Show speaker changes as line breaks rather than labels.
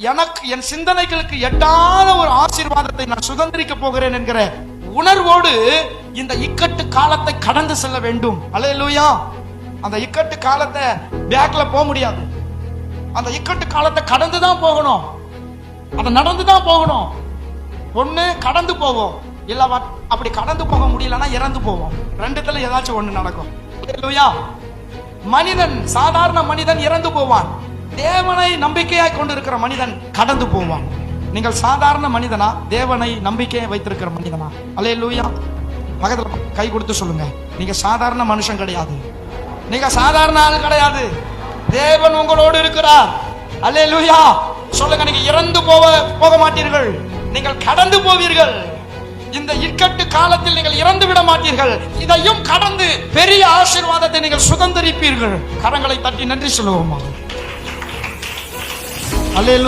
எனக்கு என் சிந்தனைகளுக்கு எட்டாத ஒரு ஆசீர்வாதத்தை நான் சுதந்திரிக்க போகிறேன் என்கிற உணர்வோடு இந்த இக்கட்டு காலத்தை கடந்து செல்ல வேண்டும். அலையலூயா அந்த இக்கட்டு காலத்தை பேக்ல போக முடியாது. அந்த இக்கட்டு காலத்தை கடந்து தான் போகணும். அதை நடந்து தான் போகணும். ஒண்ணு கடந்து போவோம். இல்ல வ- அப்படி கடந்து போக முடியலன்னா இறந்து போவோம். ரெண்டுத்துல ஏதாச்சும் ஒண்ணு நடக்கும். மனிதன் சாதாரண மனிதன் இறந்து போவான். தேவனை நம்பிக்கையாய் கொண்டிருக்கிற மனிதன் கடந்து போவான். நீங்கள் சாதாரண மனிதனா? தேவனை நம்பிக்கையை வைத்திருக்கிற மனிதனா? அல்லேலூயா. பக்கத்தில் கை கொடுத்து சொல்லுங்க. நீங்க சாதாரண மனுஷன் கிடையாது. நீங்க சாதாரண ஆள் கிடையாது. தேவன் உங்களோடு இருக்கிறார். அல்லேலூயா. சொல்லுங்க நீங்க இறந்து போக போக மாட்டீர்கள். நீங்கள் கடந்து போவீர்கள். இந்த இக்கட்டு காலத்தில் நீங்கள் இறந்து விட மாட்டீர்கள். இதையும் கடந்து பெரிய ஆசீர்வாதத்தை நீங்கள் சுதந்திரிப்பீர்கள். கரங்களை தட்டி நன்றி சொல்லுவோமா? Aleluya.